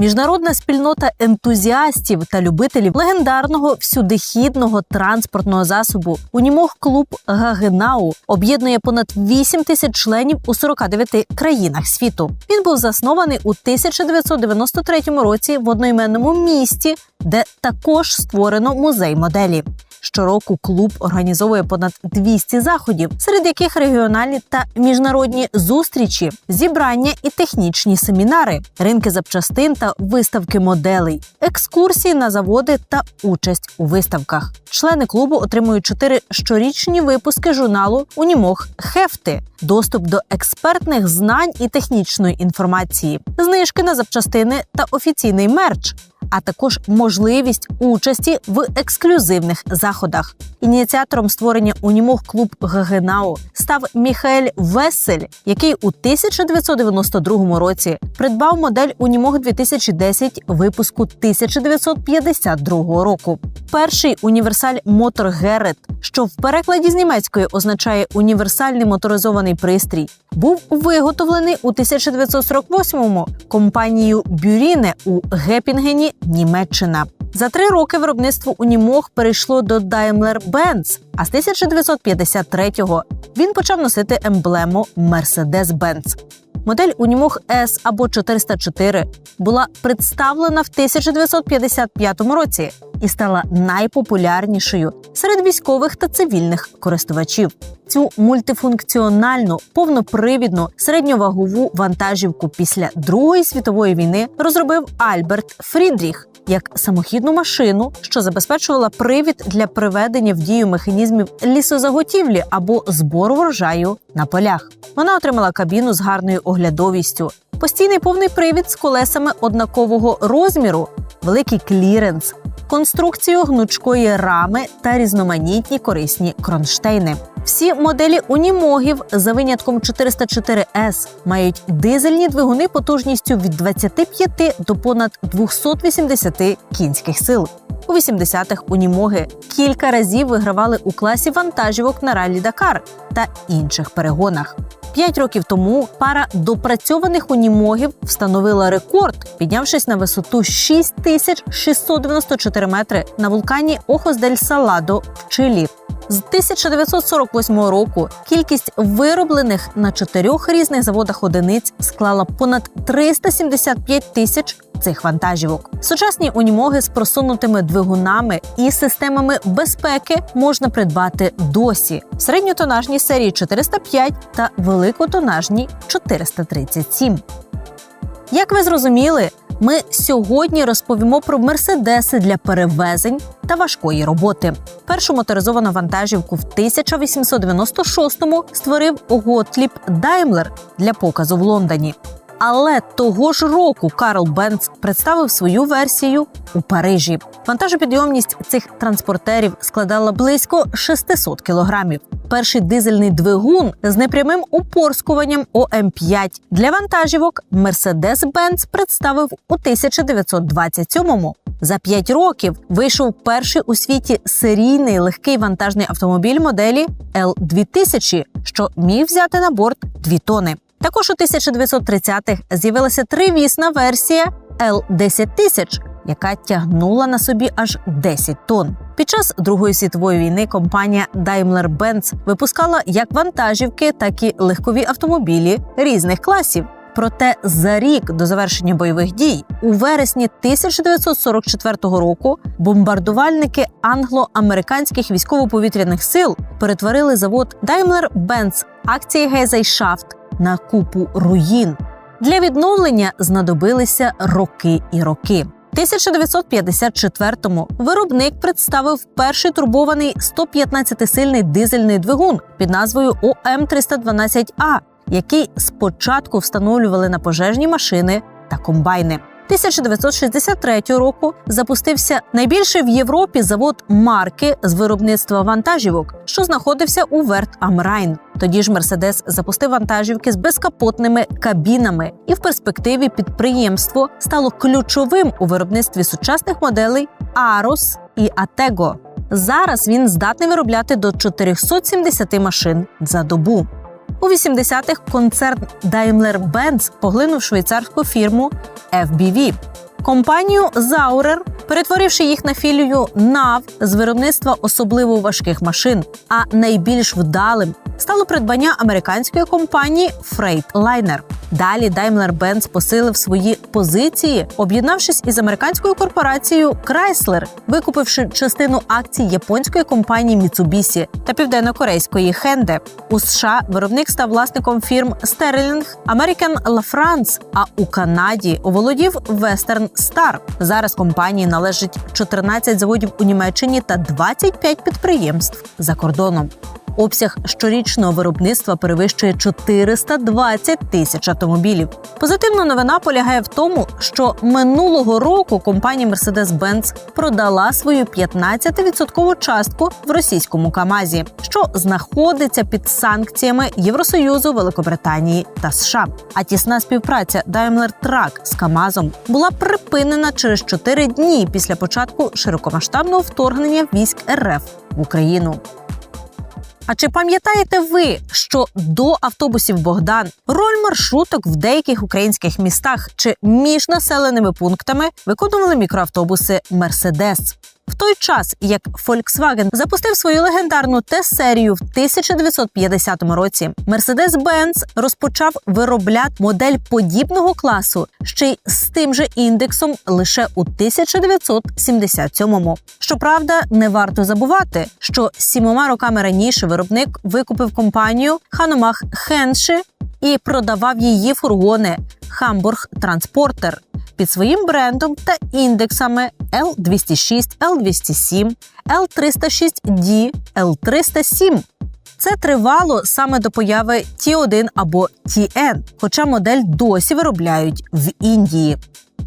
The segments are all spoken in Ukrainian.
Міжнародна спільнота ентузіастів та любителів легендарного всюдихідного транспортного засобу Унімог клуб Гагенау об'єднує понад 8 тисяч членів у 49 країнах світу. Він був заснований у 1993 році в одноіменному місті, де також створено музей моделі. Щороку клуб організовує понад 200 заходів, серед яких регіональні та міжнародні зустрічі, зібрання і технічні семінари, ринки запчастин та виставки моделей, екскурсії на заводи та участь у виставках. Члени клубу отримують чотири щорічні випуски журналу Унімог Хефти, доступ до експертних знань і технічної інформації, знижки на запчастини та офіційний мерч а також можливість участі в ексклюзивних заходах. Ініціатором створення Унімог клуб Гагенау став Міхаель Весель, який у 1992 році придбав модель Унімог 2010 випуску 1952 року. Перший універсаль Мотор Герет, що в перекладі з німецької означає універсальний моторизований пристрій, був виготовлений у 1948-му компанією Бюріне у Гепінгені, Німеччина. За три роки виробництво Унімог перейшло до Daimler-Benz, а з 1953-го він почав носити емблему Mercedes-Benz. Модель Унімог С або 404 була представлена в 1955 році і стала найпопулярнішою серед військових та цивільних користувачів. Цю мультифункціональну, повнопривідну середньовагову вантажівку після Другої світової війни розробив Альберт Фрідріх як самохідну машину, що забезпечувала привід для приведення в дію механізмів лісозаготівлі або збору врожаю на полях. Вона отримала кабіну з гарною оглядовістю, постійний повний привід з колесами однакового розміру, великий кліренс, конструкцію гнучкої рами та різноманітні корисні кронштейни. Всі моделі унімогів за винятком 404S мають дизельні двигуни потужністю від 25 до понад 280 кінських сил. У 80-х унімоги кілька разів вигравали у класі вантажівок на ралі Дакар та інших перегонах. П'ять років тому пара допрацьованих унімогів встановила рекорд, піднявшись на висоту 6694 метри на вулкані Охос дель Саладо в Чилі. З 1948 року кількість вироблених на чотирьох різних заводах одиниць склала понад 375 тисяч цих вантажівок. Сучасні унімоги з просунутими двигунами і системами безпеки можна придбати досі. Середньотонажні серії 405 та великотонажні 437. Як ви зрозуміли, ми сьогодні розповімо про мерседеси для перевезень та важкої роботи. Першу моторизовану вантажівку в 1896-му створив Готліп Даймлер для показу в Лондоні. Але того ж року Карл Бенц представив свою версію у Парижі. Вантажопідйомність цих транспортерів складала близько 600 кілограмів. Перший дизельний двигун з непрямим упорскуванням ОМ5 для вантажівок Mercedes-Benz представив у 1927-му. За п'ять років вийшов перший у світі серійний легкий вантажний автомобіль моделі L2000, що міг взяти на борт дві тони. Також у 1930-х з'явилася тривісна версія L10000, яка тягнула на собі аж 10 тонн. Під час Другої світової війни компанія Daimler-Benz випускала як вантажівки, так і легкові автомобілі різних класів. Проте за рік до завершення бойових дій у вересні 1944 року бомбардувальники англо-американських військово-повітряних сил перетворили завод Daimler-Benz акції Гейзайшафт на купу руїн. Для відновлення знадобилися роки і роки. 1954-му виробник представив перший турбований 115-сильний дизельний двигун під назвою ОМ312А, який спочатку встановлювали на пожежні машини та комбайни. 1963 року запустився найбільший в Європі завод марки з виробництва вантажівок, що знаходився у Верт Амрайн. Тоді ж Мерседес запустив вантажівки з безкапотними кабінами, і в перспективі підприємство стало ключовим у виробництві сучасних моделей Арос і Атего. Зараз він здатний виробляти до 470 машин за добу. У 80-х концерн Daimler-Benz поглинув швейцарську фірму FBV. Компанію Заурер, перетворивши їх на філію НАВ з виробництва особливо важких машин. А найбільш вдалим стало придбання американської компанії Freightliner. Далі Daimler-Benz посилив свої позиції, об'єднавшись із американською корпорацією Chrysler, викупивши частину акцій японської компанії Mitsubishi та південно-корейської Hyundai. У США виробник став власником фірм Sterling, American LaFrance, а у Канаді оволодів Western Star. Зараз компанії належить 14 заводів у Німеччині та 25 підприємств за кордоном. Обсяг щорічного виробництва перевищує 420 тисяч автомобілів. Позитивна новина полягає в тому, що минулого року компанія Mercedes-Benz продала свою 15% частку в російському Камазі, що знаходиться під санкціями Євросоюзу, Великобританії та США. А тісна співпраця Daimler Truck з Камазом була припинена через 4 дні після початку широкомасштабного вторгнення військ РФ в Україну. А чи пам'ятаєте ви, що до автобусів Богдан роль маршруток в деяких українських містах чи між населеними пунктами виконували мікроавтобуси Мерседес? В той час, як Volkswagen запустив свою легендарну Т-серію в 1950 році, Mercedes-Benz розпочав виробляти модель подібного класу ще й з тим же індексом лише у 1977-му. Щоправда, не варто забувати, що сімома роками раніше виробник викупив компанію Ханомах Хенши і продавав її фургони Хамбург Транспортер під своїм брендом та індексами L206, L207, L306D, L307. Це тривало саме до появи T1 або TN, хоча модель досі виробляють в Індії.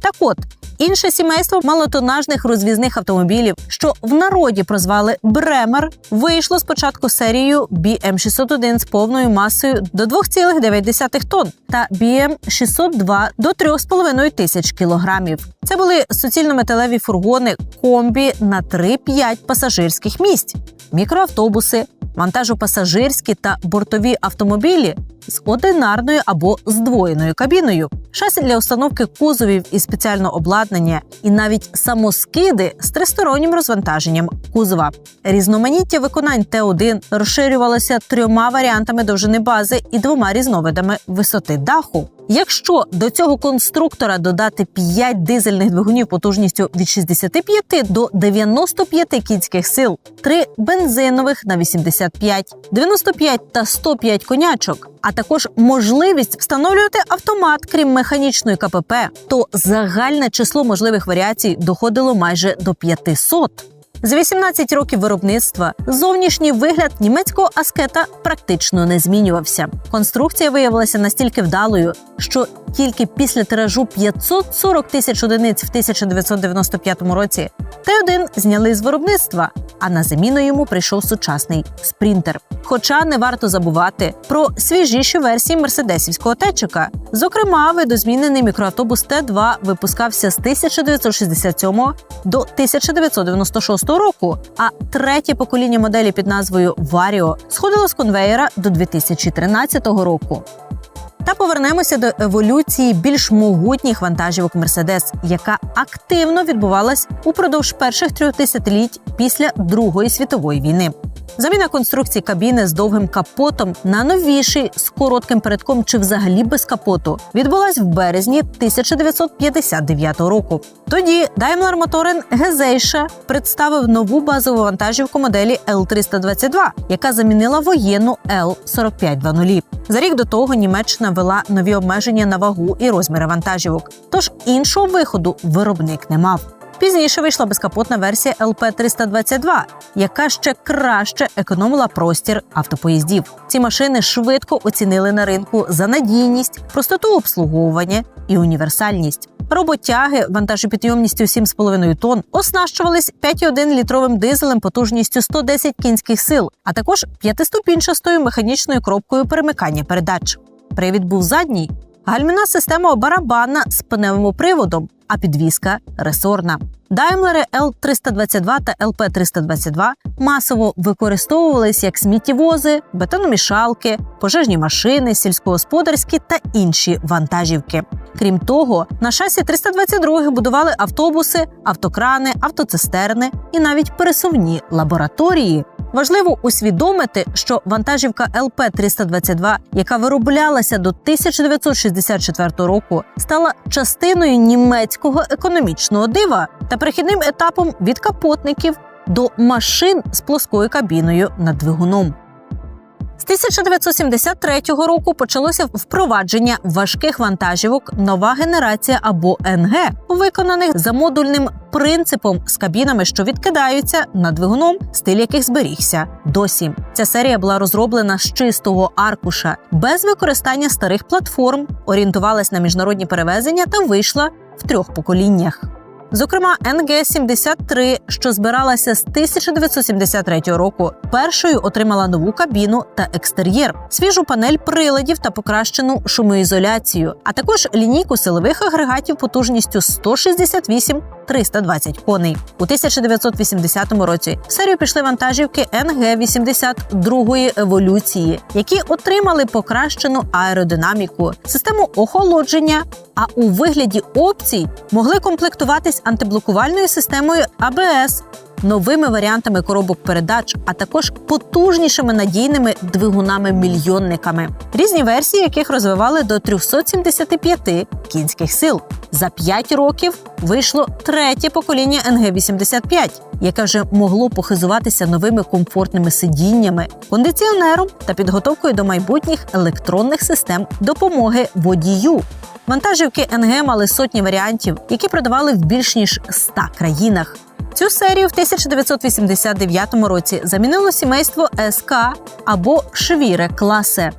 Так от, інше сімейство малотонажних розвізних автомобілів, що в народі прозвали Бремер, вийшло спочатку серією BM601 з повною масою до 2,9 тонн та BM602 до 3,5 тисяч кілограмів. Це були суцільно-металеві фургони комбі на 3-5 пасажирських місць, мікроавтобуси, вантажопасажирські та бортові автомобілі з одинарною або здвоєною кабіною, шасі для установки кузовів і спеціального обладнання, і навіть самоскиди з тристороннім розвантаженням кузова. Різноманіття виконань Т1 розширювалося трьома варіантами довжини бази і двома різновидами висоти даху. Якщо до цього конструктора додати 5 дизельних двигунів потужністю від 65 до 95 кінських сил, 3 бензинових на 85, 95 та 105 конячок, а також можливість встановлювати автомат, крім механічної КПП, то загальне число можливих варіацій доходило майже до 500. За 18 років виробництва зовнішній вигляд німецького аскета практично не змінювався. Конструкція виявилася настільки вдалою, що тільки після тиражу 540 тисяч одиниць в 1995 році Т1 зняли з виробництва, а на заміну йому прийшов сучасний спринтер. Хоча не варто забувати про свіжіші версії мерседесівського течика. Зокрема, видозмінений мікроавтобус Т2 випускався з 1967 до 1996 року, а третє покоління моделі під назвою Варіо сходило з конвеєра до 2013 року. Та повернемося до еволюції більш могутніх вантажівок Мерседес, яка активно відбувалась упродовж перших трьох десятиліть після Другої світової війни. Заміна конструкції кабіни з довгим капотом на новіший з коротким передком чи взагалі без капоту відбулась в березні 1959 року. Тоді Daimler Motoren Gesellschaft представив нову базову вантажівку моделі L322, яка замінила воєнну L4520. За рік до того Німеччина ввела нові обмеження на вагу і розміри вантажівок. Тож іншого виходу виробник не мав. Пізніше вийшла безкапотна версія LP 322, яка ще краще економила простір автопоїздів. Ці машини швидко оцінили на ринку за надійність, простоту обслуговування і універсальність. Роботяги вантажопідйомністю 7,5 тонн оснащувались 5,1 літровим дизелем потужністю 110 кінських сил, а також п'ятиступінчастою механічною кропкою перемикання передач. Привід був задній, гальмівна система барабанна з пневмоприводом, приводом, а підвізка ресорна. Даймлери L322 та LP322 масово використовувались як сміттєвози, бетономішалки, пожежні машини, сільськогосподарські та інші вантажівки. Крім того, на шасі 322 будували автобуси, автокрани, автоцистерни і навіть пересувні лабораторії. Важливо усвідомити, що вантажівка ЛП 322 яка вироблялася до 1964 року, стала частиною німецького економічного дива та перехідним етапом від капотників до машин з плоскою кабіною над двигуном. З 1973 року почалося впровадження важких вантажівок нова генерація або НГ, виконаних за модульним принципом з кабінами, що відкидаються над двигуном, стиль яких зберігся. Досі ця серія була розроблена з чистого аркуша без використання старих платформ, орієнтувалась на міжнародні перевезення та вийшла в трьох поколіннях. Зокрема, НГ-73, що збиралася з 1973 року, першою отримала нову кабіну та екстер'єр, свіжу панель приладів та покращену шумоізоляцію, а також лінійку силових агрегатів потужністю 168 320 коней. У 1980 році в серію пішли вантажівки НГ-82 еволюції, які отримали покращену аеродинаміку, систему охолодження, а у вигляді опцій могли комплектуватись антиблокувальною системою АБС. Новими варіантами коробок передач, а також потужнішими надійними двигунами-мільйонниками, різні версії яких розвивали до 375 кінських сил. За 5 років вийшло третє покоління НГ-85, яке вже могло похизуватися новими комфортними сидіннями, кондиціонером та підготовкою до майбутніх електронних систем допомоги водію. Вантажівки НГ мали сотні варіантів, які продавали в більш ніж 100 країнах. Цю серію в 1989 році замінило сімейство СК або Швіре класе.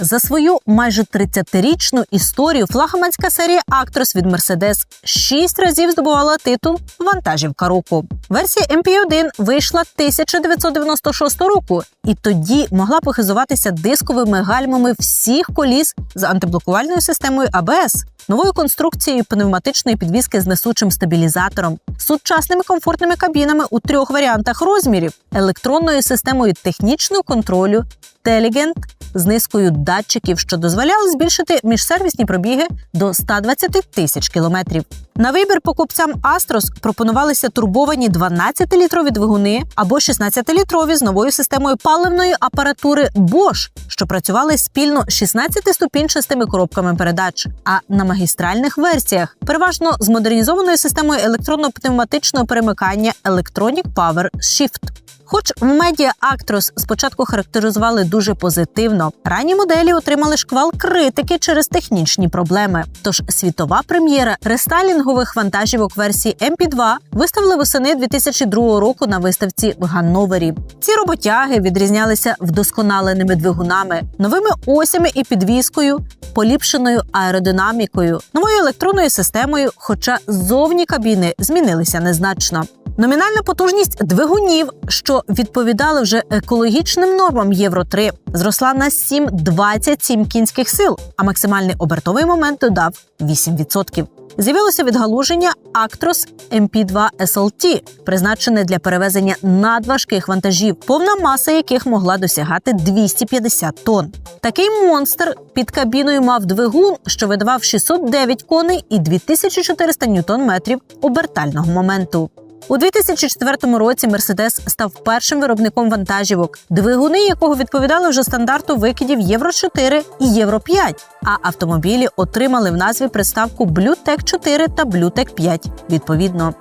За свою майже 30-річну історію флагманська серія Actros від Mercedes шість разів здобувала титул Вантажівка року. Версія MP1 вийшла 1996 року, і тоді могла похизуватися дисковими гальмами всіх коліс з антиблокувальною системою ABS, новою конструкцією пневматичної підвіски з несучим стабілізатором, сучасними комфортними кабінами у трьох варіантах розмірів, електронною системою технічного контролю, Teligent з низкою датчиків, що дозволяли збільшити міжсервісні пробіги до 120 тисяч кілометрів. На вибір покупцям Astros пропонувалися турбовані 12-літрові двигуни або 16-літрові з новою системою паливної апаратури Bosch, що працювали спільно 16-ступінчастими коробками передач. А на магістральних версіях переважно з модернізованою системою електронно-пневматичного перемикання Electronic Power Shift. Хоч в медіа Actros спочатку характеризували дуже позитивно, ранні моделі отримали шквал критики через технічні проблеми. Тож світова прем'єра рестайлінгових вантажівок версії MP2 виставили восени 2002 року на виставці в Ганновері. Ці роботяги відрізнялися вдосконаленими двигунами, новими осями і підвіскою, поліпшеною аеродинамікою, новою електронною системою, хоча зовні кабіни змінилися незначно. Номінальна потужність двигунів, що відповідали вже екологічним нормам Євро 3 зросла на 7,27 кінських сил, а максимальний обертовий момент додав 8%. З'явилося відгалуження Actros MP2 SLT, призначене для перевезення надважких вантажів, повна маса яких могла досягати 250 тонн. Такий монстр під кабіною мав двигун, що видавав 609 коней і 2400 ньютон-метрів обертального моменту. У 2004 році Мерседес став першим виробником вантажівок, двигуни якого відповідали вже стандарту викидів Євро 4 і Євро 5, а автомобілі отримали в назві приставку BlueTech 4 та BlueTech 5 відповідно.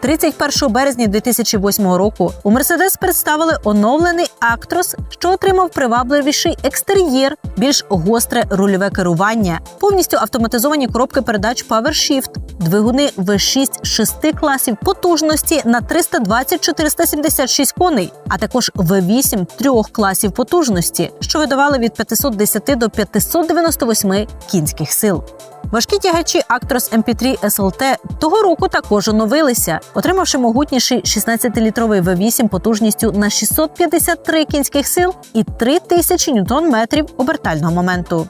31 березня 2008 року у Мерседес представили оновлений Actros, що отримав привабливіший екстер'єр, більш гостре рульове керування, повністю автоматизовані коробки передач PowerShift, двигуни V6 шести класів потужності на 320-476 коней, а також V8 трьох класів потужності, що видавали від 510 до 598 кінських сил. Важкі тягачі Actros MP3 SLT того року також оновилися, отримавши могутніший 16-літровий V8 потужністю на 653 кінських сил і 3000 ньютон-метрів обертального моменту.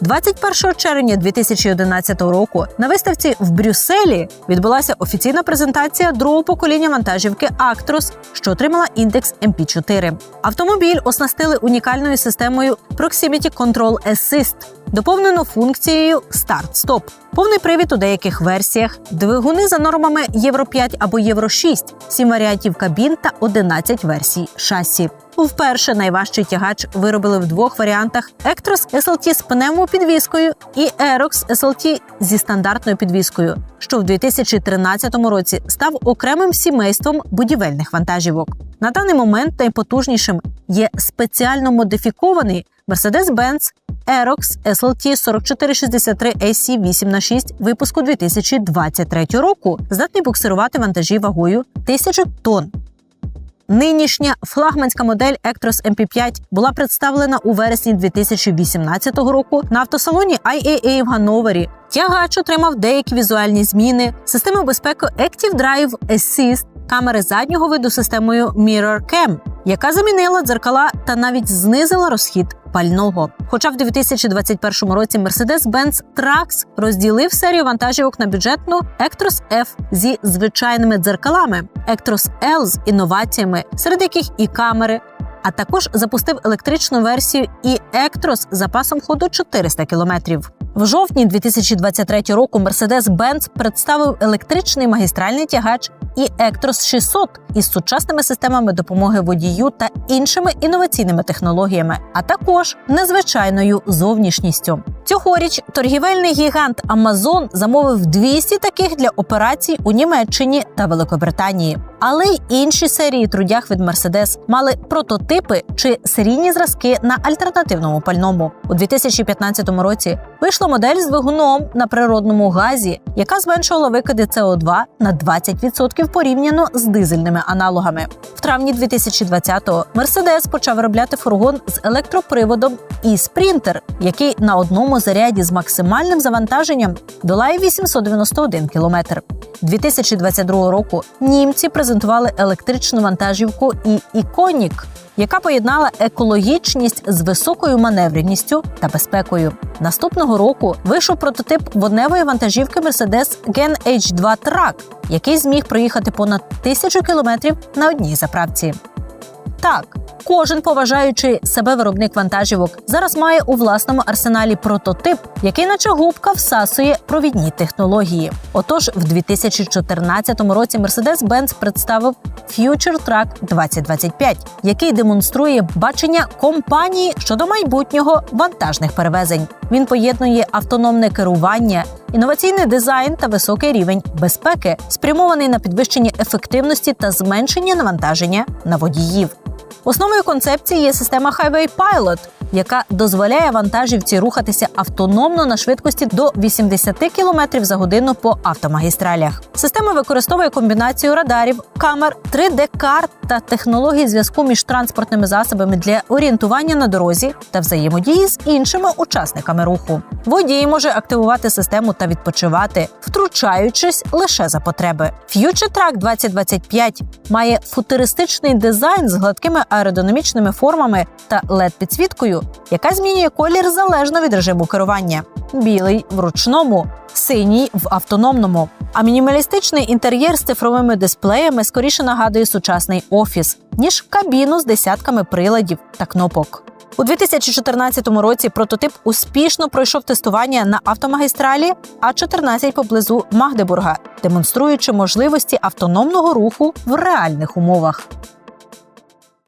21 червня 2011 року на виставці в Брюсселі відбулася офіційна презентація другого покоління вантажівки Actros, що отримала індекс MP4. Автомобіль оснастили унікальною системою Proximity Control Assist, доповнено функцією Старт-Стоп. Повний привід у деяких версіях, двигуни за нормами Євро 5 або Євро 6, 7 варіантів кабін та 11 версій шасі. Вперше найважчий тягач виробили в двох варіантах: Ectros SLT з пневмопідвіскою і Aerox SLT зі стандартною підвіскою, що в 2013 році став окремим сімейством будівельних вантажівок. На даний момент найпотужнішим є спеціально модифікований Mercedes-Benz Aerox SLT 4463 AC 8 х 6 випуску 2023 року, здатний буксирувати вантажі вагою 1000 тонн. Нинішня флагманська модель Actros MP5 була представлена у вересні 2018 року на автосалоні IAA в Ганновері. Тягач отримав деякі візуальні зміни, систему безпеки Active Drive Assist, камери заднього виду системою Mirror Cam, яка замінила дзеркала та навіть знизила розхід пального. Хоча в 2021 році Mercedes-Benz Trax розділив серію вантажівок на бюджетну Ектрос F зі звичайними дзеркалами, ектрос L з інноваціями, серед яких і камери. А також запустив електричну версію і Actros з запасом ходу 400 км. В жовтні 2023 року Mercedes-Benz представив електричний магістральний тягач і Actros 600 із сучасними системами допомоги водію та іншими інноваційними технологіями, а також незвичайною зовнішністю. Цьогоріч торгівельний гігант Amazon замовив 200 таких для операцій у Німеччині та Великобританії. Але й інші серії трудях від Mercedes мали прототипи чи серійні зразки на альтернативному пальному. У 2015 році вийшла модель з двигуном на природному газі, яка зменшувала викиди СО2 на 20% порівняно з дизельними аналогами. В травні 2020-го Mercedes почав виробляти фургон з електроприводом і спринтер, який на одному заряді з максимальним завантаженням долає 891 кілометр. 2022 року німці презентували електричну вантажівку і іконік, яка поєднала екологічність з високою маневреністю та безпекою. Наступного року вийшов прототип водневої вантажівки Mercedes Gen H2 Track, який зміг проїхати понад тисячу кілометрів на одній заправці. Так, кожен поважаючий себе виробник вантажівок зараз має у власному арсеналі прототип, який, наче губка, всасує провідні технології. Отож, в 2014 році Mercedes-Benz представив Future Truck 2025, який демонструє бачення компанії щодо майбутнього вантажних перевезень. Він поєднує автономне керування, інноваційний дизайн та високий рівень безпеки, спрямований на підвищення ефективності та зменшення навантаження на водіїв. Основою концепції є система Highway Pilot, яка дозволяє вантажівці рухатися автономно на швидкості до 80 км за годину по автомагістралях. Система використовує комбінацію радарів, камер, 3D-карт та технологій зв'язку між транспортними засобами для орієнтування на дорозі та взаємодії з іншими учасниками руху. Водій може активувати систему та відпочивати, втручаючись лише за потреби. Future Track 2025 має футуристичний дизайн з гладкими аеродинамічними формами та led підсвіткою яка змінює колір залежно від режиму керування: білий в ручному, синій в автономному. А мінімалістичний інтер'єр з цифровими дисплеями скоріше нагадує сучасний офіс, ніж кабіну з десятками приладів та кнопок. У 2014 році прототип успішно пройшов тестування на автомагістралі А14 поблизу Магдебурга, демонструючи можливості автономного руху в реальних умовах.